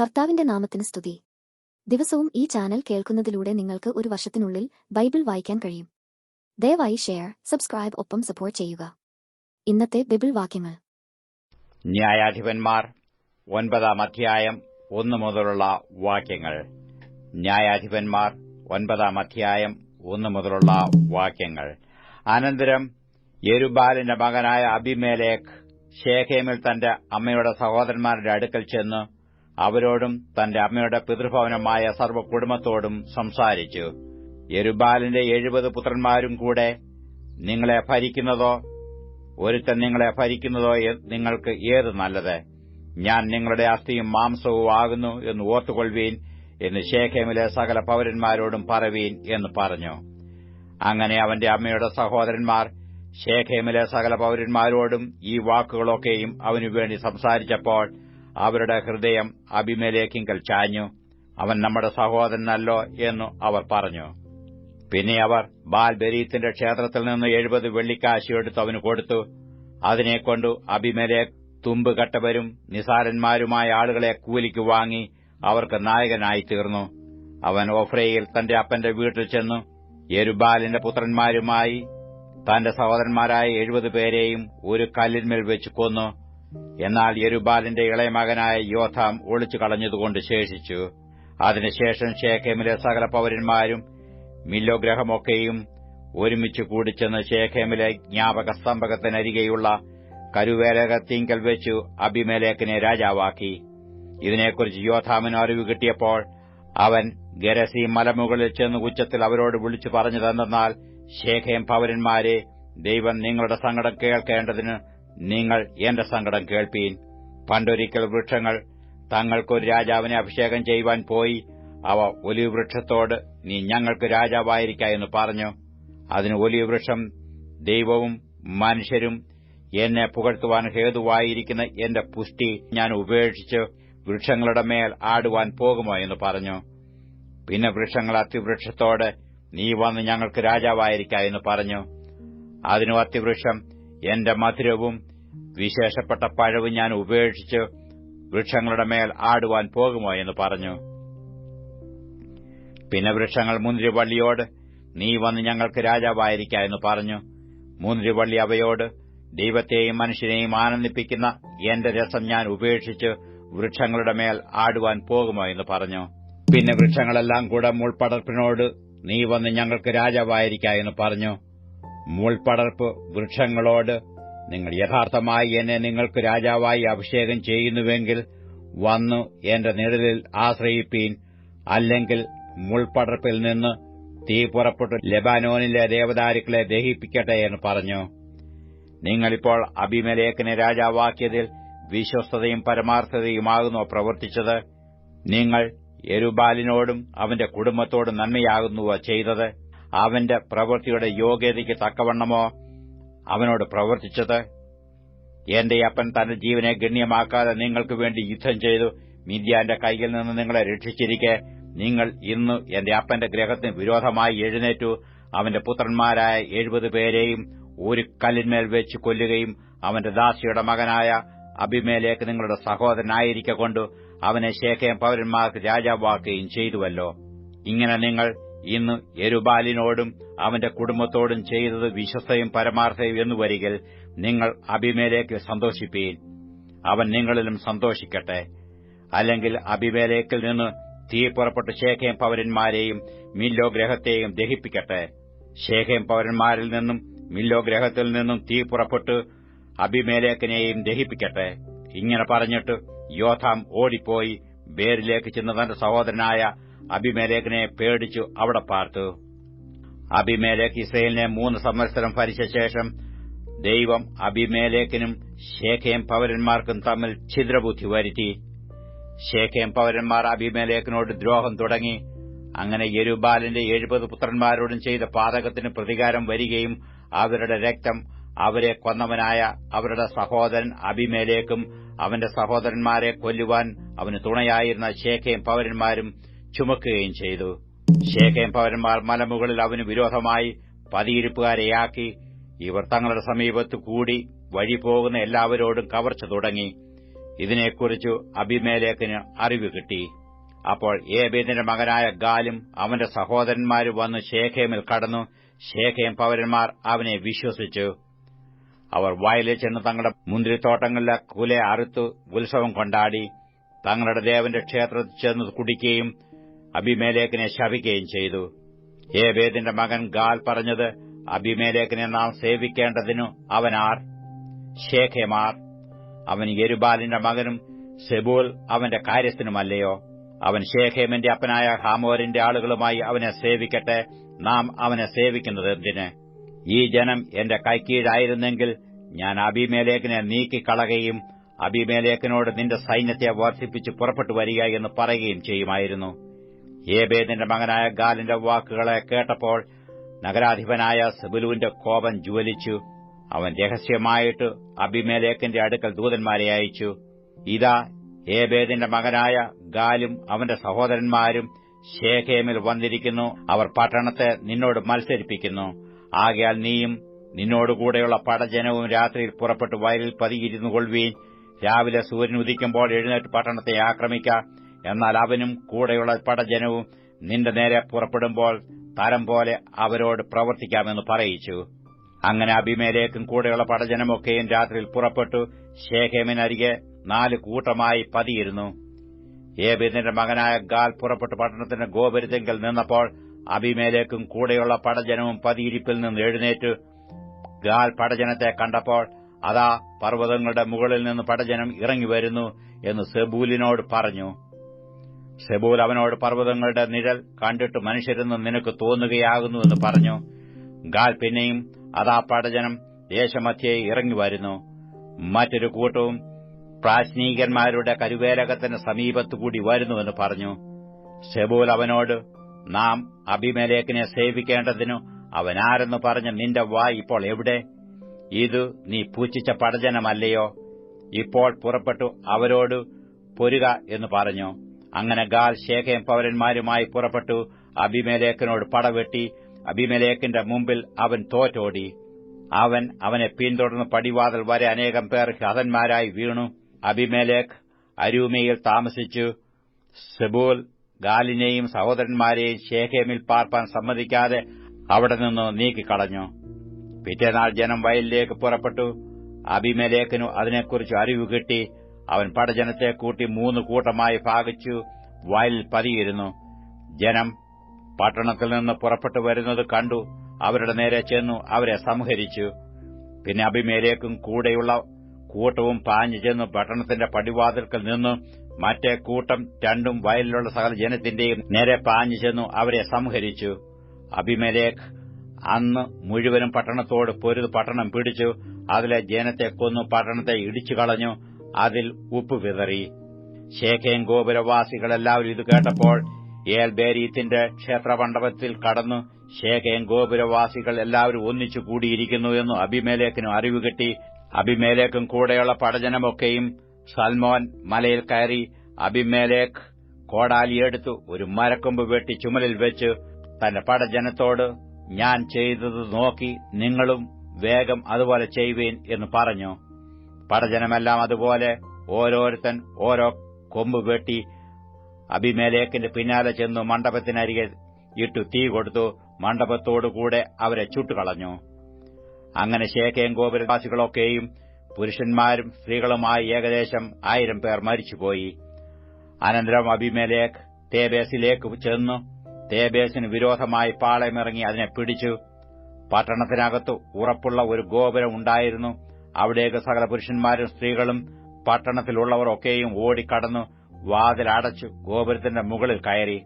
കർത്താവിന്റെ നാമത്തിന് സ്തുതി. ദിവസവും ഈ ചാനൽ കേൾക്കുന്നതിലൂടെ നിങ്ങൾക്ക് ഒരു വർഷത്തിനുള്ളിൽ ബൈബിൾ വായിക്കാൻ കഴിയും. ദയവായി ഷെയർ സബ്സ്ക്രൈബ് ഒപ്പം സപ്പോർട്ട് ചെയ്യുക. ഇന്നത്തെ ബൈബിൾ വാക്യങ്ങൾ. ന്യായാധിപന്മാർ ഒൻപതാം അധ്യായം ഒന്നു മുതലുള്ള വാക്യങ്ങൾ. ന്യായാധിപന്മാർ ഒൻപതാം അധ്യായം ഒന്നു മുതലുള്ള വാക്യങ്ങൾ. അനന്തരം യരുബാലിന്റെ മകനായ അബിമേലേക്ക് ശേഖേമിൽ തന്റെ അമ്മയുടെ സഹോദരന്മാരുടെ അടുക്കൽ ചെന്ന് അവരോടും തന്റെ അമ്മയുടെ പിതൃഭവനമായ സർവകുടുംബത്തോടും സംസാരിച്ചു. യരുബാലിന്റെ എഴുപത് പുത്രന്മാരും കൂടെ നിങ്ങളെ ഭരിക്കുന്നതോ ഒരുത്തൻ നിങ്ങളെ ഭരിക്കുന്നതോ നിങ്ങൾക്ക് ഏത് നല്ലത്? ഞാൻ നിങ്ങളുടെ അസ്ഥിയും മാംസവും ആകുന്നു എന്ന് ഓർത്തുകൊള്ളുവീൻ എന്ന് ശേഖമിലെ സകല പൌരന്മാരോടും പറവീൻ എന്ന് പറഞ്ഞു. അങ്ങനെ അവന്റെ അമ്മയുടെ സഹോദരന്മാർ ശേഖേമിലെ സകല പൌരന്മാരോടും ഈ വാക്കുകളൊക്കെയും അവനുവേണ്ടി സംസാരിച്ചപ്പോൾ അവരുടെ ഹൃദയം അഭിമേലേക്കിങ്കൽ ചാഞ്ഞു. അവൻ നമ്മുടെ സഹോദരനല്ലോ എന്നു അവർ പറഞ്ഞു. പിന്നെ അവർ ബാൽബരീത്തിന്റെ ക്ഷേത്രത്തിൽ നിന്ന് എഴുപത് വെള്ളിക്കാശി എടുത്ത് അവന് കൊടുത്തു. അതിനെക്കൊണ്ട് അഭിമേലേക്ക് തുമ്പ് കട്ടവരും നിസാരന്മാരുമായ ആളുകളെ കൂലിക്ക് വാങ്ങി അവർക്ക് നായകനായി തീർന്നു. അവൻ ഓഫ്രയിൽ തന്റെ അപ്പന്റെ വീട്ടിൽ ചെന്നു. യെരുബാലിന്റെ പുത്രന്മാരുമായി തന്റെ സഹോദരന്മാരായ എഴുപത് പേരെയും ഒരു കല്ലിന്മേൽ വെച്ചു കൊന്നു. എന്നാൽ യെരുബാലിന്റെ ഇളയ മകനായ യോഥാം ഒളിച്ചു കളഞ്ഞതുകൊണ്ട് ശേഷിച്ചു. അതിനുശേഷം ഷേഖേമിലെ സകല പൌരന്മാരും മില്ലോഗ്രഹമൊക്കെയും ഒരുമിച്ച് കൂടിച്ചെന്ന് ഷേഖേമിലെ ജ്ഞാപക സ്തംഭകത്തിനരികെയുള്ള കരുവേലകത്തിങ്കൽ വെച്ചു അഭിമേലേക്കിനെ രാജാവാക്കി. ഇതിനെക്കുറിച്ച് യോഥാമിന് അറിവ് കിട്ടിയപ്പോൾ അവൻ ഗരസി മലമുകളിൽ ചെന്ന് ഉച്ചത്തിൽ അവരോട് വിളിച്ചു പറഞ്ഞതെന്നാൽ ശേഖയം പൌരന്മാരെ ദൈവം നിങ്ങളുടെ സങ്കടം കേൾക്കേണ്ടതിന് നിങ്ങൾ എന്റെ സങ്കടം കേൾപ്പീൻ. പണ്ടൊരിക്കൽ വൃക്ഷങ്ങൾ തങ്ങൾക്കൊരു രാജാവിനെ അഭിഷേകം ചെയ്യുവാൻ പോയി. അവ ഒലിവ് വൃക്ഷത്തോട് നീ ഞങ്ങൾക്ക് രാജാവായിരിക്ക എന്ന് പറഞ്ഞു. അതിന് ഒലിവ് വൃക്ഷം ദൈവവും മനുഷ്യരും എന്നെ പുകഴ്ത്തുവാൻ ഹേതുവായിരിക്കുന്ന എന്റെ പുഷ്ടി ഞാൻ ഉപേക്ഷിച്ച് വൃക്ഷങ്ങളുടെ മേൽ ആടുവാൻ പോകുമോ എന്ന് പറഞ്ഞു. പിന്നെ വൃക്ഷങ്ങൾ അത്തിവൃക്ഷത്തോട് നീ വന്ന് ഞങ്ങൾക്ക് രാജാവായിരിക്ക എന്ന് പറഞ്ഞു. അതിനു അത്തിവൃക്ഷം എന്റെ മധുരവും വിശേഷപ്പെട്ട പഴവും ഞാൻ ഉപേക്ഷിച്ച് വൃക്ഷങ്ങളുടെ മേൽ ആടുവാൻ പോകുമോ എന്ന് പറഞ്ഞു. പിന്നെ വൃക്ഷങ്ങൾ മുന്തിരിവള്ളിയോട് നീ വന്ന് ഞങ്ങൾക്ക് രാജാവായിരിക്ക എന്ന് പറഞ്ഞു. മുന്തിരിവള്ളി അവയോട് ദൈവത്തെയും മനുഷ്യനെയും ആനന്ദിപ്പിക്കുന്ന എന്റെ രസം ഞാൻ ഉപേക്ഷിച്ച് വൃക്ഷങ്ങളുടെ മേൽ ആടുവാൻ പോകുമോ എന്ന് പറഞ്ഞു. പിന്നെ വൃക്ഷങ്ങളെല്ലാം കൂടെ മുൾപടർപ്പിനോട് നീ വന്ന് ഞങ്ങൾക്ക് രാജാവായിരിക്ക എന്ന് പറഞ്ഞു. മുൾപടർപ്പ് വൃക്ഷങ്ങളോട് നിങ്ങൾ യഥാർത്ഥമായി എന്നെ നിങ്ങൾക്ക് രാജാവായി അഭിഷേകം ചെയ്യുന്നുവെങ്കിൽ വന്നു എന്റെ നിഴലിൽ ആശ്രയിപ്പീൻ. അല്ലെങ്കിൽ മുൾപടർപ്പിൽ നിന്ന് തീ പുറപ്പെട്ട് ലെബാനോനിലെ ദേവദാരുക്കളെ ദഹിപ്പിക്കട്ടെ എന്ന് പറഞ്ഞു. നിങ്ങളിപ്പോൾ അഭിമലേഖനെ രാജാവാക്കിയതിൽ വിശ്വസ്തതയും പരമാർത്ഥതയുമാകുന്നു പ്രവർത്തിച്ചത്. നിങ്ങൾ എരുബാലിനോടും അവന്റെ കുടുംബത്തോടും നന്മയാകുന്നുവോ ചെയ്തത്? അവന്റെ പ്രവൃത്തിയുടെ യോഗ്യതയ്ക്ക് തക്കവണ്ണമോ അവനോട് പ്രവർത്തിച്ചത്? എന്റെ അപ്പൻ തന്റെ ജീവനെ ഗണ്യമാക്കാതെ നിങ്ങൾക്ക് വേണ്ടി യുദ്ധം ചെയ്തു. മിദ്യാന്റെ കൈയിൽ നിന്ന് നിങ്ങളെ രക്ഷിച്ചിരിക്കെ നിങ്ങൾ ഇന്ന് എന്റെ അപ്പന്റെ ഗ്രഹത്തിന് വിരോധമായി എഴുന്നേറ്റു. അവന്റെ പുത്രന്മാരായ എഴുപത് പേരെയും ഒരു കല്ലിന്മേൽ വെച്ച് കൊല്ലുകയും അവന്റെ ദാസിയുടെ മകനായ അഭിമേലേക്ക് നിങ്ങളുടെ സഹോദരനായിരിക്കൊണ്ടു അവനെ ശേഖയം പൌരന്മാർക്ക് രാജാവാക്കുകയും ചെയ്തുവല്ലോ. ഇങ്ങനെ നിങ്ങൾ ഇന്ന് എരുബാലിനോടും അവന്റെ കുടുംബത്തോടും ചെയ്തത് വിശ്വസ്തയും പരമാർത്ഥയും എന്നു വരികിൽ നിങ്ങൾ അഭിമേലേക്ക് സന്തോഷിപ്പീൻ. അവൻ നിങ്ങളിലും സന്തോഷിക്കട്ടെ. അല്ലെങ്കിൽ അഭിമേലേക്കിൽ നിന്ന് തീ പുറപ്പെട്ട് ശേഖയം പൌരന്മാരെയും മില്ലോ ഗ്രഹത്തെയും ദഹിപ്പിക്കട്ടെ. ശേഖയം പൌരന്മാരിൽ നിന്നും മില്ലോ ഗ്രഹത്തിൽ നിന്നും തീ പുറപ്പെട്ട് അഭിമേലേക്കിനെയും ദഹിപ്പിക്കട്ടെ. ഇങ്ങനെ പറഞ്ഞിട്ട് യോഥാം ഓടിപ്പോയി ബേരിലേക്ക് ചെന്ന് തന്റെ സഹോദരനായ അഭിമേലേക്കിനെ പേടിച്ചു അവിടെ പാർത്തു. അഭിമേലേഖ് ഇസ്രയേലിനെ മൂന്ന് സംവത്സരം ഭരിച്ച ശേഷം ദൈവം അബിമേലേക്കിനും ശേഖയം പൌരന്മാർക്കും തമ്മിൽ ഛിദ്രബുദ്ധി വരുത്തി. ശേഖയം പൌരന്മാർ അഭിമേലേക്കിനോട് ദ്രോഹം തുടങ്ങി. അങ്ങനെ യരുബാലിന്റെ എഴുപത് പുത്രന്മാരോടും ചെയ്ത പാതകത്തിന് പ്രതികാരം വരികയും അവരുടെ രക്തം അവരെ കൊന്നവനായ അവരുടെ സഹോദരൻ അഭിമേലേക്കും അവന്റെ സഹോദരന്മാരെ കൊല്ലുവാൻ അവന് തുണയായിരുന്ന ശേഖയും പൌരന്മാരും ചുമക്കുകയും ചെയ്തു. ശേഖയം പൌരന്മാർ മലമുകളിൽ അവന് വിരോധമായി പതിയിരിപ്പുകാരെയാക്കി. ഇവർ തങ്ങളുടെ സമീപത്ത് കൂടി വഴി പോകുന്ന എല്ലാവരോടും കവർച്ച തുടങ്ങി. ഇതിനെക്കുറിച്ചു അഭിമേലേക്കിന് അറിവ് കിട്ടി. അപ്പോൾ ഏബേദിന്റെ മകനായ ഗാലും അവന്റെ സഹോദരന്മാരും വന്ന് ശേഖേമിൽ കടന്നു. ശേഖേം പൗരന്മാർ അവനെ വിശ്വസിച്ചു. അവർ വയലിൽ ചെന്ന് തങ്ങളുടെ മുന്തിരിത്തോട്ടങ്ങളിലെ കുല അറുത്തു ഉത്സവം കൊണ്ടാടി. തങ്ങളുടെ ദേവന്റെ ക്ഷേത്രത്തിൽ ചെന്ന് കുടിക്കുകയും അഭിമേലേക്കിനെ ശപിക്കുകയും ചെയ്തു. ഏബേദിന്റെ മകൻ ഗാൽ പറഞ്ഞത് അഭിമേലേഖനെ നാം സേവിക്കേണ്ടതിനു അവനാർ ശേഖമാർ. അവൻ യരുബാലിന്റെ മകനും സെബൂൽ അവന്റെ കാര്യസ്ഥനുമല്ലയോ. അവൻ ശേഖേമിന്റെ അപ്പനായ ഹാമോരിന്റെ ആളുകളുമായി അവനെ സേവിക്കട്ടെ. നാം അവനെ സേവിക്കുന്നത് എന്തിന്? ഈ ജനം എന്റെ കൈക്കീഴായിരുന്നെങ്കിൽ ഞാൻ അഭിമേലേഖനെ നീക്കിക്കളകയും അഭിമേലേഖനോട് നിന്റെ സൈന്യത്തെ വർദ്ധിപ്പിച്ച് പുറപ്പെട്ടു വരിക എന്ന് പറയുകയും ചെയ്യുമായിരുന്നു. ഏബേദിന്റെ മകനായ ഗാലിന്റെ വാക്കുകളെ കേട്ടപ്പോൾ നഗരാധിപനായ സെബുലുവിന്റെ കോപം ജ്വലിച്ചു. അവൻ രഹസ്യമായിട്ട് അഭിമേലേക്കിന്റെ അടുക്കൽ ദൂതന്മാരെ അയച്ചു. ഇതാ ഏബേദിന്റെ മകനായ ഗാലും അവന്റെ സഹോദരന്മാരും ശേഖേമിൽ വന്നിരിക്കുന്നു. അവർ പട്ടണത്തെ നിന്നോട് മത്സരിപ്പിക്കുന്നു. ആകയാൽ നീയും നിന്നോടുകൂടെയുള്ള പടജനവും രാത്രിയിൽ പുറപ്പെട്ട് വയലിൽ പതിയിരുന്നു കൊള്ളുവീൻ രാവിലെ സൂര്യൻ ഉദിക്കുമ്പോൾ എഴുന്നേറ്റ് പട്ടണത്തെ ആക്രമിക്ക. എന്നാൽ അവനും കൂടെയുള്ള പടജനവും നിന്റെ നേരെ പുറപ്പെടുമ്പോൾ തരം പോലെ അവരോട് പ്രവർത്തിക്കാമെന്ന് പറയിച്ചു. അങ്ങനെ അഭിമേലേക്കും കൂടെയുള്ള പടജനമൊക്കെയും രാത്രിയിൽ പുറപ്പെട്ടു. ശേഖേമിനരികെ നാല് കൂട്ടമായി പതിയിരുന്നു. ഏബിദിന്റെ മകനായ ഗാൽ പുറപ്പെട്ടു പട്ടണത്തിന്റെ ഗോപുരത്തെങ്കിൽ നിന്നപ്പോൾ അഭിമേലേക്കും കൂടെയുള്ള പടജനവും പതിയിരിപ്പിൽ നിന്ന് എഴുന്നേറ്റു. ഗാൽ പടജനത്തെ കണ്ടപ്പോൾ അതാ പർവതങ്ങളുടെ മുകളിൽ നിന്ന് പടജനം ഇറങ്ങിവരുന്നു എന്ന് സെബൂലിനോട് പറഞ്ഞു. സെബൂൽ അവനോട് പർവതങ്ങളുടെ നിഴൽ കണ്ടിട്ട് മനുഷ്യരെന്ന് നിനക്ക് തോന്നുകയാകുന്നുവെന്ന് പറഞ്ഞു. ഗാൽ പിന്നെയും അതാ പടജനം ദേശമധ്യേ ഇറങ്ങിവരുന്നു മറ്റൊരു കൂട്ടവും പ്രാശ്നീകന്മാരുടെ കരുവേലകത്തിന് സമീപത്തുകൂടി വരുന്നുവെന്ന് പറഞ്ഞു. സെബൂൽ അവനോട് നാം അഭിമേലേക്കിനെ സേവിക്കേണ്ടതിനു അവനാരെന്ന് പറഞ്ഞ നിന്റെ വായ് ഇപ്പോൾ എവിടെ? ഇത് നീ പൂച്ചിച്ച പടജനമല്ലയോ ഇപ്പോൾ പുറപ്പെട്ടു അവരോട് പൊരുക എന്ന് പറഞ്ഞു. അങ്ങനെ ഗാൽ ശേഖയം പൗരന്മാരുമായി പുറപ്പെട്ടു. അഭിമേലേക്കിനോട് പടവെട്ടി. അഭിമേലേക്കിന്റെ മുമ്പിൽ അവൻ തോറ്റോടി. അവൻ അവനെ പിന്തുടർന്ന് പടിവാതിൽ വരെ അനേകം പേർ ഹതന്മാരായി വീണു. അഭിമേലേക്ക് അരൂമയിൽ താമസിച്ചു. സെബൂൽ ഗാലിനെയും സഹോദരന്മാരെയും ശേഖേമിൽ പാർപ്പാൻ സമ്മതിക്കാതെ അവിടെ നിന്ന് നീക്കിക്കളഞ്ഞു. പിറ്റേനാൾ ജനം വയലിലേക്ക് പുറപ്പെട്ടു. അഭിമേലേക്കിനു അതിനെക്കുറിച്ച് അറിവ് കിട്ടി. അവൻ പടജനത്തെ കൂട്ടി മൂന്ന് കൂട്ടമായി ഭാഗിച്ചു വയലിൽ പതിയിരുന്നു. ജനം പട്ടണത്തിൽ നിന്ന് പുറപ്പെട്ടു വരുന്നത് കണ്ടു അവരുടെ നേരെ ചെന്നു അവരെ സംഹരിച്ചു. പിന്നെ അഭിമേലേക്കും കൂടെയുള്ള കൂട്ടവും പാഞ്ഞു ചെന്ന് പട്ടണത്തിന്റെ പടിവാതിൽക്കൽ നിന്നു മറ്റേ കൂട്ടം രണ്ടും വയലിലുള്ള സകല ജനത്തിന്റെയും നേരെ പാഞ്ഞു ചെന്നു അവരെ സംഹരിച്ചു. അഭിമേലേക്ക് അന്ന് മുഴുവനും പട്ടണത്തോട് പൊരുത് പട്ടണം പിടിച്ചു അതിലെ ജനത്തെ കൊന്നു പട്ടണത്തെ ഇടിച്ചു കളഞ്ഞു അതിൽ ഉപ്പ് വിതറി. ശേഖേൻ ഗോപുരവാസികളെല്ലാവരും ഇത് കേട്ടപ്പോൾ ഏൽബേരീത്തിന്റെ ക്ഷേത്രമണ്ഡപത്തിൽ കടന്നു ശേഖയും ഗോപുരവാസികൾ എല്ലാവരും ഒന്നിച്ചു കൂടിയിരിക്കുന്നു എന്ന് അഭിമേലേക്കിനും അറിവ് കിട്ടി. അഭിമേലേക്കും കൂടെയുള്ള പടജനമൊക്കെയും സൽമോൻ മലയിൽ കയറി അഭിമേലേക്ക് കോടാലിയെടുത്തു ഒരു മരക്കൊമ്പ് വെട്ടി ചുമലിൽ വെച്ച് തന്റെ പടജനത്തോട് ഞാൻ ചെയ്തത് നോക്കി നിങ്ങളും വേഗം അതുപോലെ ചെയ്യുവേൻ എന്ന് പറഞ്ഞു. പടജനമെല്ലാം അതുപോലെ ഓരോരുത്തൻ ഓരോ കൊമ്പ് വെട്ടി അഭിമേലേക്കിന്റെ പിന്നാലെ ചെന്നു മണ്ഡപത്തിനരികെ ഇട്ടു തീ കൊടുത്തു മണ്ഡപത്തോടുകൂടെ അവരെ ചുട്ടുകളഞ്ഞു. അങ്ങനെ ശേഖയും ഗോപുരവാസികളൊക്കെയും പുരുഷന്മാരും സ്ത്രീകളുമായി ഏകദേശം ആയിരം പേർ മരിച്ചുപോയി. അനന്തരം അഭിമേലേക്ക് തേബേസിലേക്ക് ചെന്നു. തേബേസിന് വിരോധമായി പാളയമിറങ്ങി അതിനെ പിടിച്ചു. പട്ടണത്തിനകത്ത് ഉറപ്പുള്ള ഒരു ഗോപുരം ഉണ്ടായിരുന്നു. അവിടേക്ക് സകല പുരുഷന്മാരും സ്ത്രീകളും പട്ടണത്തിലുള്ളവർ ഒക്കെയും ഓടിക്കടന്നു വാതിലടച്ചു ഗോപുരത്തിന്റെ മുകളിൽ കയറി.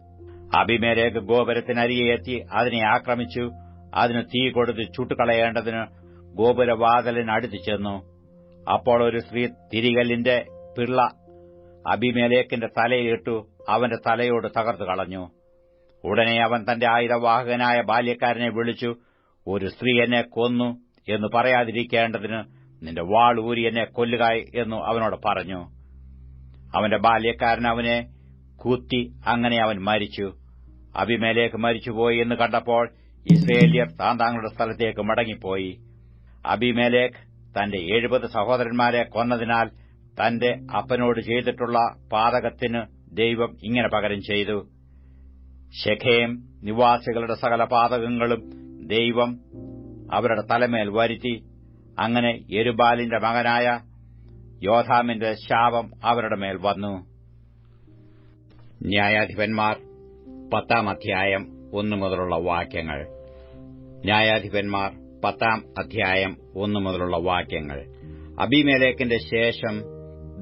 അഭിമേലേക്ക് ഗോപുരത്തിനരികെ എത്തി അതിനെ ആക്രമിച്ചു. അതിന് തീ കൊടുത്ത് ചുട്ടുകളയേണ്ടതിന് ഗോപുരവാതലിനടുത്ത് ചെന്നു. അപ്പോൾ ഒരു സ്ത്രീ തിരികല്ലിന്റെ പിള്ള അഭിമേലേക്കിന്റെ തലയിലിട്ടു അവന്റെ തലയോട് തകർത്തു കളഞ്ഞു. ഉടനെ അവൻ തന്റെ ആയുധവാഹകനായ ബാല്യക്കാരനെ വിളിച്ചു. ഒരു സ്ത്രീ എന്നെ കൊന്നു എന്ന് പറയാതിരിക്കേണ്ടതിന് നിന്റെ വാൾ ഊരി എന്നെ കൊല്ലുക എന്നു അവനോട് പറഞ്ഞു. അവന്റെ ബാല്യക്കാരൻ അവനെ കൂത്തി അങ്ങനെ അവൻ മരിച്ചു. അഭിമേലേക്ക് മരിച്ചുപോയി എന്ന് കണ്ടപ്പോൾ ഇസ്രേലിയർ താൻ താങ്കളുടെ സ്ഥലത്തേക്ക് മടങ്ങിപ്പോയി. അഭിമേലേക്ക് തന്റെ എഴുപത് സഹോദരന്മാരെ കൊന്നതിനാൽ തന്റെ അപ്പനോട് ചെയ്തിട്ടുള്ള പാതകത്തിന് ദൈവം ഇങ്ങനെ പകരം ചെയ്തു. ശഖേം നിവാസികളുടെ സകല പാതകങ്ങളും ദൈവം അവരുടെ തലമേൽ വരുത്തി. അങ്ങനെ എരുബാലിന്റെ മകനായ യോധാമിന്റെ ശാപം അവരുടെ മേൽ വന്നു. ന്യായാധിപന്മാർ പത്താം അധ്യായം ഒന്നു മുതലുള്ള വാക്യങ്ങൾ. ന്യായാധിപന്മാർ പത്താം അധ്യായം ഒന്നു മുതലുള്ള വാക്യങ്ങൾ. അബിമേലേക്കിന്റെ ശേഷം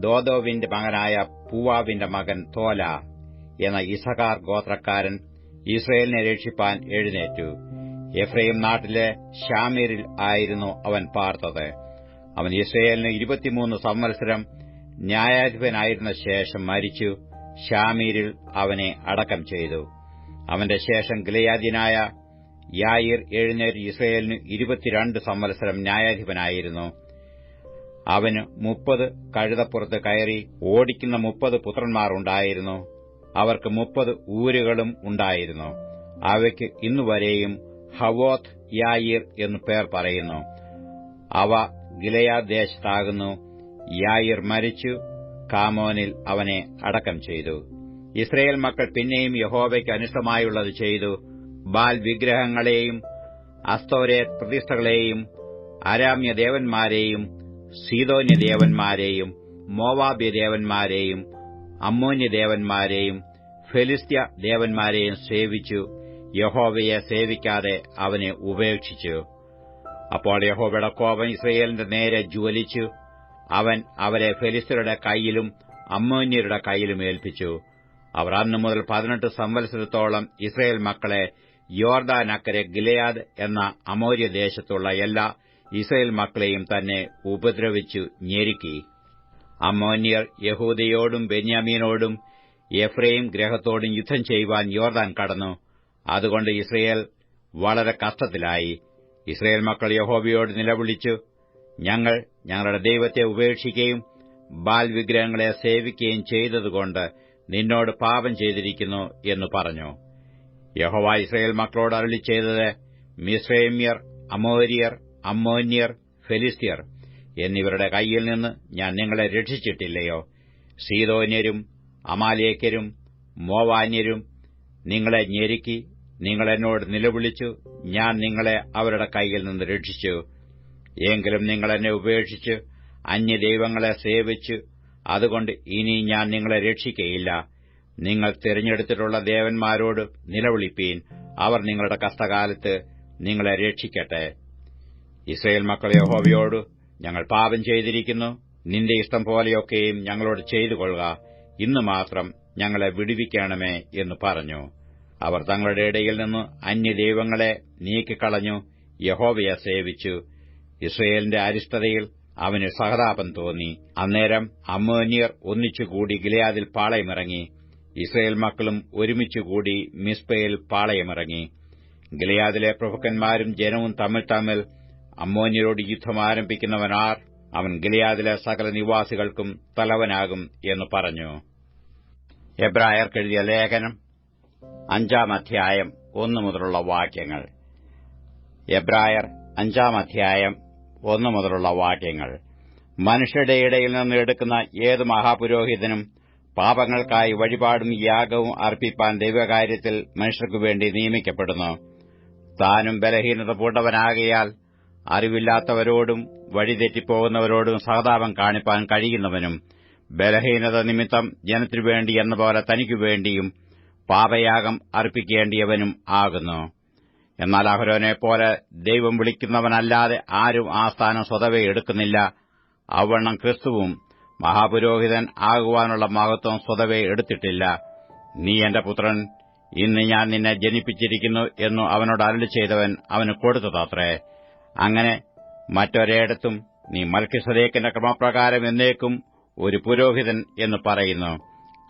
ദോദോവിന്റെ മകനായ പൂവാവിന്റെ മകൻ തോല എന്ന ഇസഹാർ ഗോത്രക്കാരൻ ഇസ്രയേലിനെ രക്ഷിപ്പാൻ എഴുന്നേറ്റു. എഫ്രൈം നാട്ടിലെ ഷാമീരിൽ ആയിരുന്നു അവൻ പാർത്തത്. അവൻ ഇസ്രയേലിന് ഇരുപത്തിമൂന്ന് സംവത്സരം ന്യായാധിപനായിരുന്ന ശേഷം മരിച്ചു. ഷാമീരിൽ അവനെ അടക്കം ചെയ്തു. അവന്റെ ശേഷം ഗിലയാദിനായ യായിർ എഴുന്നേറ്റ് ഇസ്രയേലിന് ഇരുപത്തിരണ്ട് സംവത്സരം ന്യായാധിപനായിരുന്നു. അവന് മുപ്പത് കഴുതപ്പുറത്ത് കയറി ഓടിക്കുന്ന മുപ്പത് പുത്രന്മാരുണ്ടായിരുന്നു അവർക്ക് മുപ്പത് ഊരുകളും ഉണ്ടായിരുന്നു. അവയ്ക്ക് ഇന്നുവരെയും ഹവോത്ത് യായിർ എന്നു പേർ പറയുന്നു. അവ ഗിലയാദേശത്താകുന്നു. യായിർ മരിച്ചു. കാമോനിൽ അവനെ അടക്കം ചെയ്തു. ഇസ്രയേൽ മക്കൾ പിന്നെയും യഹോവയ്ക്ക് അനിഷ്ടമായുള്ളത് ചെയ്തു. ബാൽ വിഗ്രഹങ്ങളെയും അസ്തോരെ പ്രതിഷ്ഠകളെയും അരാമ്യ ദേവന്മാരെയും സീതോന്യ ദേവന്മാരെയും മോവാബ്യ ദേവന്മാരെയും അമ്മോന്യ ദേവന്മാരെയും ഫെലിസ്ത്യ ദേവന്മാരെയും സേവിച്ചു. യഹോവയെ സേവിക്കാതെ അവനെ ഉപേക്ഷിച്ചു. അപ്പോൾ യഹോവയുടെ കോപം ഇസ്രയേലിന്റെ നേരെ ജ്വലിച്ചു. അവൻ അവരെ ഫെലിസ്തരുടെ കൈയിലും അമ്മോന്യരുടെ കൈയിലും ഏൽപ്പിച്ചു. അവർ അന്നു മുതൽ പതിനെട്ട് സംവത്സരത്തോളം ഇസ്രയേൽ മക്കളെ യോർദാൻ അക്കരെ ഗിലയാദ് എന്ന അമോര്യദേശത്തുള്ള എല്ലാ ഇസ്രയേൽ മക്കളെയും തന്നെ ഉപദ്രവിച്ചു ഞെരുക്കി. അമോന്യർ യഹൂദയോടും ബെന്യാമീനോടും എഫ്രൈം ഗ്രഹത്തോടും യുദ്ധം ചെയ്യുവാൻ യോർദാൻ കടന്നു. അതുകൊണ്ട് ഇസ്രയേൽ വളരെ കഷ്ടത്തിലായി. ഇസ്രയേൽ മക്കൾ യഹോബയോട് നിലവിളിച്ചു. ഞങ്ങൾ ഞങ്ങളുടെ ദൈവത്തെ ഉപേക്ഷിക്കുകയും ബാൽ വിഗ്രഹങ്ങളെ സേവിക്കുകയും ചെയ്തതുകൊണ്ട് നിന്നോട് പാപം ചെയ്തിരിക്കുന്നു എന്ന് പറഞ്ഞു. യഹോവ ഇസ്രയേൽ മക്കളോട് അരളി ചെയ്തത് മിസ്രൈമ്യർ അമോരിയർ അമ്മോന്യർ ഫെലിസ്ത്യർ എന്നിവരുടെ കൈയിൽ നിന്ന് ഞാൻ നിങ്ങളെ രക്ഷിച്ചിട്ടില്ലയോ? സീതോന്യരും അമാലേക്കരും മോവാന്യരും നിങ്ങളെ ഞെരുക്കി നിങ്ങൾ എന്നോട് നിലവിളിച്ചു. ഞാൻ നിങ്ങളെ അവരുടെ കൈയിൽ നിന്ന് രക്ഷിച്ചു. എങ്കിലും നിങ്ങൾ എന്നെ ഉപേക്ഷിച്ച് അന്യദൈവങ്ങളെ സേവിച്ചു. അതുകൊണ്ട് ഇനി ഞാൻ നിങ്ങളെ രക്ഷിക്കയില്ല. നിങ്ങൾ തിരഞ്ഞെടുത്തിട്ടുള്ള ദേവന്മാരോട് നിലവിളിപ്പീൻ. അവർ നിങ്ങളുടെ കഷ്ടകാലത്ത് നിങ്ങളെ രക്ഷിക്കട്ടെ. ഇസ്രയേൽ മക്കളെ യഹോവയോട് ഞങ്ങൾ പാപം ചെയ്തിരിക്കുന്നു. നിന്റെ ഇഷ്ടം പോലെയൊക്കെയും ഞങ്ങളോട് ചെയ്തു കൊള്ളുക ഇന്ന് മാത്രം ഞങ്ങളെ വിടുവിക്കണമേ എന്ന് പറഞ്ഞു. അവർ തങ്ങളുടെ ഇടയിൽ നിന്ന് അന്യദൈവങ്ങളെ നീക്കിക്കളഞ്ഞു യഹോവയെ സേവിച്ചു. ഇസ്രയേലിന്റെ അരിഷ്ടതയിൽ അവന് സഹതാപം തോന്നി. അന്നേരം അമ്മോന്യർ ഒന്നിച്ചുകൂടി ഗിലയാദിൽ പാളയമിറങ്ങി. ഇസ്രയേൽ മക്കളും ഒരുമിച്ചുകൂടി മിസ്ബയിൽ പാളയമിറങ്ങി. ഗിലയാദിലെ പ്രഭുക്കന്മാരും ജനവും തമ്മിൽ തമ്മിൽ അമ്മോന്യരോട് യുദ്ധം ആരംഭിക്കുന്നവനാർ അവൻ ഗിലയാദിലെ സകല നിവാസികൾക്കും തലവനാകും എന്ന് പറഞ്ഞു. എബ്രായർക്കെഴുതിയ ലേഖനം അഞ്ചാം അധ്യായം ഒന്നു മുതലുള്ള വാക്യങ്ങൾ. എബ്രായർ അഞ്ചാം അധ്യായം ഒന്നു മുതലുള്ള വാക്യങ്ങൾ. മനുഷ്യരുടെ ഇടയിൽ നിന്ന് എടുക്കുന്ന ഏത് മഹാപുരോഹിതനും പാപങ്ങൾക്കായി വഴിപാടും യാഗവും അർപ്പിപ്പാൻ ദൈവകാര്യത്തിൽ മനുഷ്യർക്കു വേണ്ടി നിയമിക്കപ്പെടുന്നു. താനും ബലഹീനത പൂണ്ടവനാകയാൽ അറിവില്ലാത്തവരോടും വഴിതെറ്റിപ്പോകുന്നവരോടും സഹതാപം കാണിപ്പാൻ കഴിയുന്നവനും ബലഹീനത നിമിത്തം ജനത്തിനുവേണ്ടി എന്ന പോലെ തനിക്കു വേണ്ടിയും പാപയാഗം അർപ്പിക്കേണ്ടിയവനും ആകുന്നു. എന്നാൽ അഹരോനെപ്പോലെ ദൈവം വിളിക്കുന്നവനല്ലാതെ ആരും ആ സ്ഥാനം സ്വതവേ എടുക്കുന്നില്ല. അവണ്ണം ക്രിസ്തുവും മഹാപുരോഹിതൻ ആകുവാനുള്ള മഹത്വം സ്വതവേ എടുത്തിട്ടില്ല. നീ എന്റെ പുത്രൻ ഇന്ന് ഞാൻ നിന്നെ ജനിപ്പിച്ചിരിക്കുന്നു എന്നു അവനോട് അരളി ചെയ്തവൻ അവന് കൊടുത്തതത്രേ. അങ്ങനെ മറ്റൊരിടത്തും നീ മൽക്കിസദേക്കിന്റെ ക്രമപ്രകാരം എന്നേക്കും ഒരു പുരോഹിതൻ എന്ന് പറയുന്നു.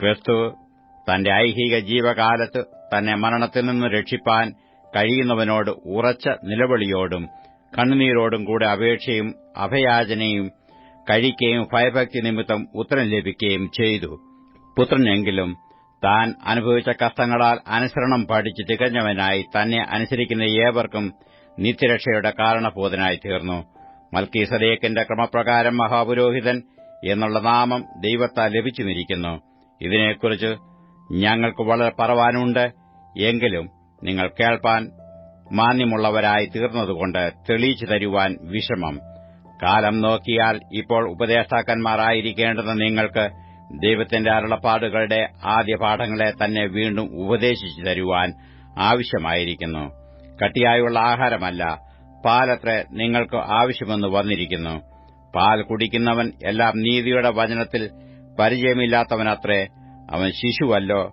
ക്രിസ്തു തന്റെ ഐഹിക ജീവകാലത്ത് തന്നെ മരണത്തിൽ നിന്ന് രക്ഷിപ്പാൻ കഴിയുന്നവനോട് ഉറച്ച നിലവിളിയോടും കണ്ണുനീരോടും കൂടെ അപേക്ഷയും അഭയാചനയും കഴിക്കുകയും ഭയഭക്തി നിമിത്തം ഉത്തരം ലഭിക്കുകയും ചെയ്തു. പുത്രനെങ്കിലും താൻ അനുഭവിച്ച കഷ്ടങ്ങളാൽ അനുസരണം പഠിച്ച് തികഞ്ഞവനായി തന്നെ അനുസരിക്കുന്ന ഏവർക്കും നിത്യരക്ഷയുടെ കാരണഭൂതനായി തീർന്നു. മൽക്കീസദേക്കിന്റെ ക്രമപ്രകാരം മഹാപുരോഹിതൻ എന്നുള്ള നാമം ദൈവത്താൽ ലഭിച്ചുമിരിക്കുന്നു. ഇതിനെക്കുറിച്ച് ഞങ്ങൾക്ക് വളരെ പറവാനുണ്ട്. എങ്കിലും നിങ്ങൾ കേൾപ്പാൻ മാന്യമുള്ളവരായി തീർന്നതുകൊണ്ട് തെളിയിച്ചു തരുവാൻ വിഷമം. കാലം നോക്കിയാൽ ഇപ്പോൾ ഉപദേഷ്ടാക്കന്മാരായിരിക്കേണ്ടുന്ന നിങ്ങൾക്ക് ദൈവത്തിന്റെ അരുളപ്പാടുകളുടെ ആദ്യ പാഠങ്ങളെ തന്നെ വീണ്ടും ഉപദേശിച്ചു തരുവാൻ ആവശ്യമായിരിക്കുന്നു. കട്ടിയായുള്ള ആഹാരമല്ല പാലത്ര നിങ്ങൾക്ക് ആവശ്യമെന്ന് വന്നിരിക്കുന്നു. പാൽ കുടിക്കുന്നവൻ എല്ലാം നീതിയുടെ വചനത്തിൽ പരിചയമില്ലാത്തവനത്രേ അവൻ ശിശുവല്ലോ.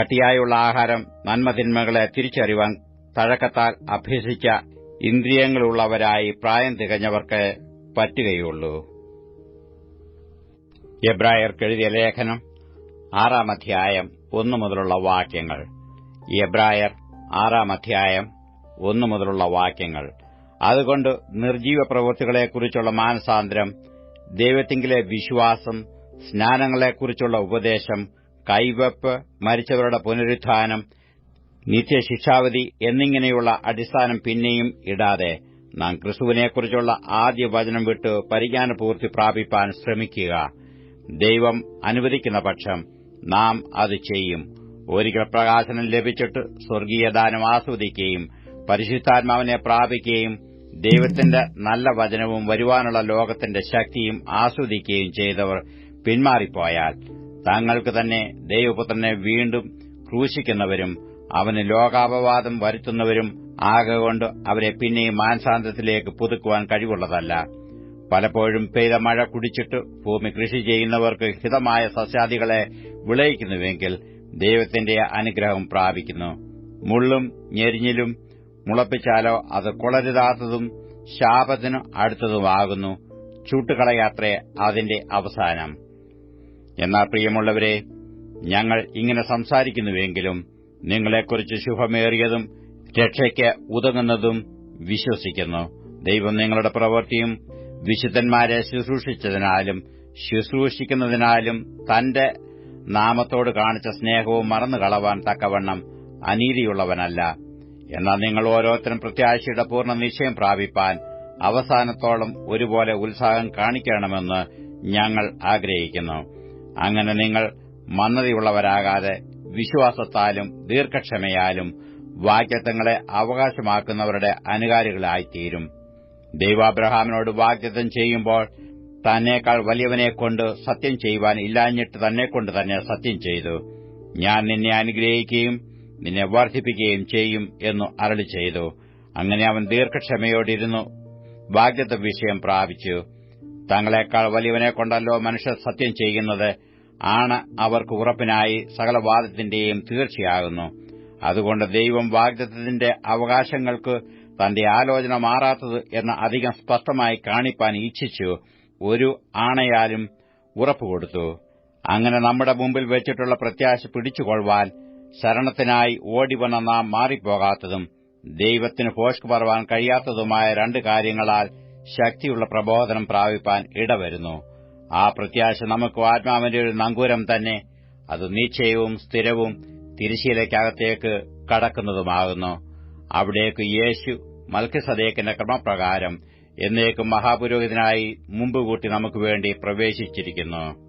കട്ടിയായുള്ള ആഹാരം നന്മതിന്മകളെ തിരിച്ചറിവാൻ തഴക്കത്താൽ അഭ്യസിച്ച ഇന്ദ്രിയങ്ങളുള്ളവരായി പ്രായം തികഞ്ഞവർക്ക് പറ്റുകയുള്ളൂ. എബ്രായർക്കെഴുതിയ ലേഖനം ആറാം അധ്യായം ഒന്നു മുതലുള്ള വാക്യങ്ങൾ. എബ്രായർ ആറാം അധ്യായം ഒന്നു മുതലുള്ള വാക്യങ്ങൾ. അതുകൊണ്ട് നിർജീവ പ്രവൃത്തികളെക്കുറിച്ചുള്ള മാനസാന്തരം ദൈവത്തിങ്കിലെ വിശ്വാസം സ്നാനങ്ങളെക്കുറിച്ചുള്ള ഉപദേശം കൈവപ്പ് മരിച്ചവരുടെ പുനരുത്ഥാനം നിത്യശിക്ഷാവധി എന്നിങ്ങനെയുള്ള അടിസ്ഥാനം പിന്നെയും ഇടാതെ നാം ക്രിസ്തുവിനെക്കുറിച്ചുള്ള ആദ്യ വചനം വിട്ട് പരിജ്ഞാനപൂർത്തി പ്രാപിപ്പാൻ ശ്രമിക്കുക. ദൈവം അനുവദിക്കുന്ന പക്ഷം നാം അത് ചെയ്യും. ഒരിക്കൽ പ്രകാശനം ലഭിച്ചിട്ട് സ്വർഗീയദാനം ആസ്വദിക്കുകയും പരിശുദ്ധാത്മാവിനെ പ്രാപിക്കുകയും ദൈവത്തിന്റെ നല്ല വചനവും വരുവാനുള്ള ലോകത്തിന്റെ ശക്തിയും ആസ്വദിക്കുകയും ചെയ്തവർ പിന്മാറിപ്പോയാൽ തങ്ങൾക്ക് തന്നെ ദൈവപുത്രനെ വീണ്ടും ക്രൂശിക്കുന്നവരും അവന് ലോകാപവാദം വരുത്തുന്നവരും ആകൊണ്ട് അവരെ പിന്നെയും മാനസാന്തത്തിലേക്ക് പുതുക്കുവാൻ കഴിവുള്ളതല്ല. പലപ്പോഴും പെയ്ത മഴ കുടിച്ചിട്ട് ഭൂമി കൃഷി ചെയ്യുന്നവർക്ക് ഹിതമായ സസ്യാദികളെ വിളയിക്കുന്നുവെങ്കിൽ ദൈവത്തിന്റെ അനുഗ്രഹം പ്രാപിക്കുന്നു. മുള്ളും ഞെരിഞ്ഞിലും മുളപ്പിച്ചാലോ അത് കുളരുതാത്തതും ശാപത്തിനു അടുത്തതുമാകുന്നു. ചൂട്ടുകളയാത്രേ അതിന്റെ അവസാനം. എന്നാൽ പ്രിയമുള്ളവരെ ഞങ്ങൾ ഇങ്ങനെ സംസാരിക്കുന്നുവെങ്കിലും നിങ്ങളെക്കുറിച്ച് ശുഭമേറിയതും രക്ഷയ്ക്ക് ഉതകുന്നതും വിശ്വസിക്കുന്നു. ദൈവം നിങ്ങളുടെ പ്രവൃത്തിയും വിശുദ്ധന്മാരെ ശുശ്രൂഷിച്ചതിനാലും ശുശ്രൂഷിക്കുന്നതിനാലും തന്റെ നാമത്തോട് കാണിച്ച സ്നേഹവും മറന്നു കളവാൻ തക്കവണ്ണം അനീതിയുള്ളവനല്ല. എന്നാൽ നിങ്ങൾ ഓരോരുത്തരും പ്രത്യാശയുടെ പൂർണ നിശ്ചയം പ്രാപിപ്പാൻ അവസാനത്തോളം ഒരുപോലെ ഉത്സാഹം കാണിക്കണമെന്ന് ഞങ്ങൾ ആഗ്രഹിക്കുന്നു. അങ്ങനെ നിങ്ങൾ മന്ദതയുള്ളവരാകാതെ വിശ്വാസത്താലും ദീർഘക്ഷമയാലും വാക്യത്വങ്ങളെ അവകാശമാക്കുന്നവരുടെ അനുകാരികളായിത്തീരും. ദൈവാബ്രഹാമിനോട് വാക്യത്വം ചെയ്യുമ്പോൾ തന്നേക്കാൾ വലിയവനെക്കൊണ്ട് സത്യം ചെയ്യുവാൻ ഇല്ലാഞ്ഞിട്ട് തന്നെക്കൊണ്ട് തന്നെ സത്യം ചെയ്തു. ഞാൻ നിന്നെ അനുഗ്രഹിക്കുകയും നിന്നെ വർദ്ധിപ്പിക്കുകയും ചെയ്യും എന്നു അരളി ചെയ്തു. അങ്ങനെ അവൻ ദീർഘക്ഷമയോടിരുന്നു. വാഗ്ദത്ത വിഷയം പ്രാപിച്ചു. തങ്ങളെക്കാൾ വലിയവനെ കൊണ്ടല്ലോ മനുഷ്യർ സത്യം ചെയ്യുന്നത് ആണ് അവർക്ക് ഉറപ്പിനായി സകലവാദത്തിന്റെയും തീർച്ചയാകുന്നു. അതുകൊണ്ട് ദൈവം വാഗ്ദത്തത്തിന്റെ അവകാശങ്ങൾക്ക് തന്റെ ആലോചന മാറാത്തത് എന്ന് അധികം സ്പഷ്ടമായി കാണിപ്പാൻ ഇച്ഛിച്ചു. ഒരു ആണയാലും ഉറപ്പുകൊടുത്തു അങ്ങനെ നമ്മുടെ മുമ്പിൽ വെച്ചിട്ടുള്ള പ്രത്യാശ പിടിച്ചുകൊള്ളുവാൻ ശരണത്തിനായി ഓടിവന്ന നാം മാറിപ്പോകാത്തതും ദൈവത്തിന് ഭോഷ്ക് പറവാൻ കഴിയാത്തതുമായ രണ്ട് കാര്യങ്ങളാൽ ശക്തിയുള്ള പ്രബോധനം പ്രാപിപ്പാൻ ഇടവരുന്നു. ആ പ്രത്യാശ നമുക്ക് ആത്മാവിന്റെ ഒരു നങ്കൂരം തന്നെ അത് നിശ്ചയവും സ്ഥിരവും തിരിശീലയ്ക്കകത്തേക്ക് കടക്കുന്നതുമാകുന്നു. അവിടേക്ക് യേശു മത്സ്യസദേക്കിന്റെ ക്രമപ്രകാരം എന്നേക്കും മഹാപുരോഹിതനായി മുമ്പ് കൂട്ടി നമുക്ക് വേണ്ടി പ്രവേശിച്ചിരിക്കുന്നു.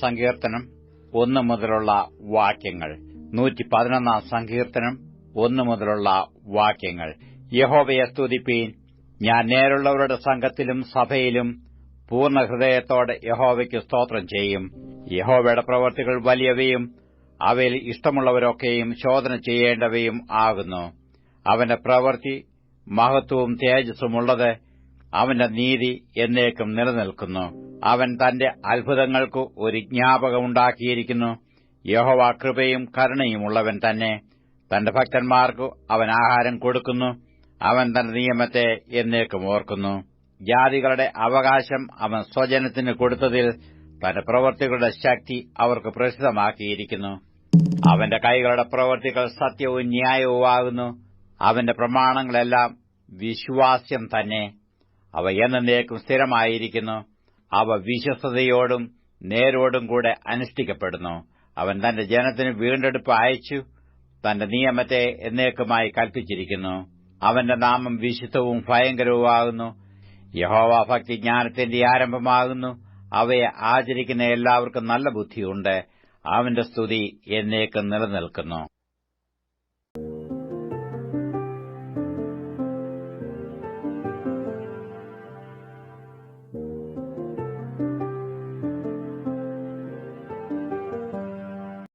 സങ്കീർത്തനം ഒന്ന് മുതലുള്ള വാക്യങ്ങൾ. നൂറ്റി സങ്കീർത്തനം ഒന്ന് മുതലുള്ള വാക്യങ്ങൾ. യഹോവയെ സ്തുതിപ്പീൻ. ഞാൻ നേരുള്ളവരുടെ സംഘത്തിലും സഭയിലും പൂർണ ഹൃദയത്തോടെ യഹോവയ്ക്ക് സ്തോത്രം ചെയ്യും. യഹോവയുടെ പ്രവർത്തികൾ വലിയവയും അവയിൽ ഇഷ്ടമുള്ളവരൊക്കെയും ശോധന ചെയ്യേണ്ടവയും ആകുന്നു. അവന്റെ പ്രവൃത്തി മഹത്വവും തേജസ്സുമുള്ളത് അവന്റെ നീതി എന്നേക്കും നിലനിൽക്കുന്നു. അവൻ തന്റെ അത്ഭുതങ്ങൾക്ക് ഒരു ജ്ഞാപകമുണ്ടാക്കിയിരിക്കുന്നു. യഹോവ കൃപയും കരുണയുമുള്ളവൻ തന്നെ. തന്റെ ഭക്തന്മാർക്ക് അവൻ ആഹാരം കൊടുക്കുന്നു. അവൻ തന്റെ നിയമത്തെ എന്നേക്കും ഓർക്കുന്നു. ജാതികളുടെ അവകാശം അവൻ സ്വജനത്തിന് കൊടുത്തതിൽ തന്റെ പ്രവർത്തികളുടെ ശക്തി അവർക്ക് പ്രസിദ്ധമാക്കിയിരിക്കുന്നു. അവന്റെ കൈകളുടെ പ്രവർത്തികൾ സത്യവും ന്യായവുമാകുന്നു അവന്റെ പ്രമാണങ്ങളെല്ലാം വിശ്വാസ്യം തന്നെ. അവ എന്നേക്കും സ്ഥിരമായിരിക്കുന്നു. അവ വിശ്വസ്തയോടും നേരോടും കൂടെ അനുഷ്ഠിക്കപ്പെടുന്നു. അവൻ തന്റെ ജനത്തിന് വീണ്ടെടുപ്പ് അയച്ചു തന്റെ നിയമത്തെ എന്നേക്കുമായി കൽപ്പിച്ചിരിക്കുന്നു. അവന്റെ നാമം വിശുദ്ധവും ഭയങ്കരവുമാകുന്നു. യഹോവ ഭക്തി ജ്ഞാനത്തിന്റെ ആരംഭമാകുന്നു. അവയെ ആചരിക്കുന്ന എല്ലാവർക്കും നല്ല ബുദ്ധിയുണ്ട്. അവന്റെ സ്തുതി എന്നേക്കും നിലനിൽക്കുന്നു.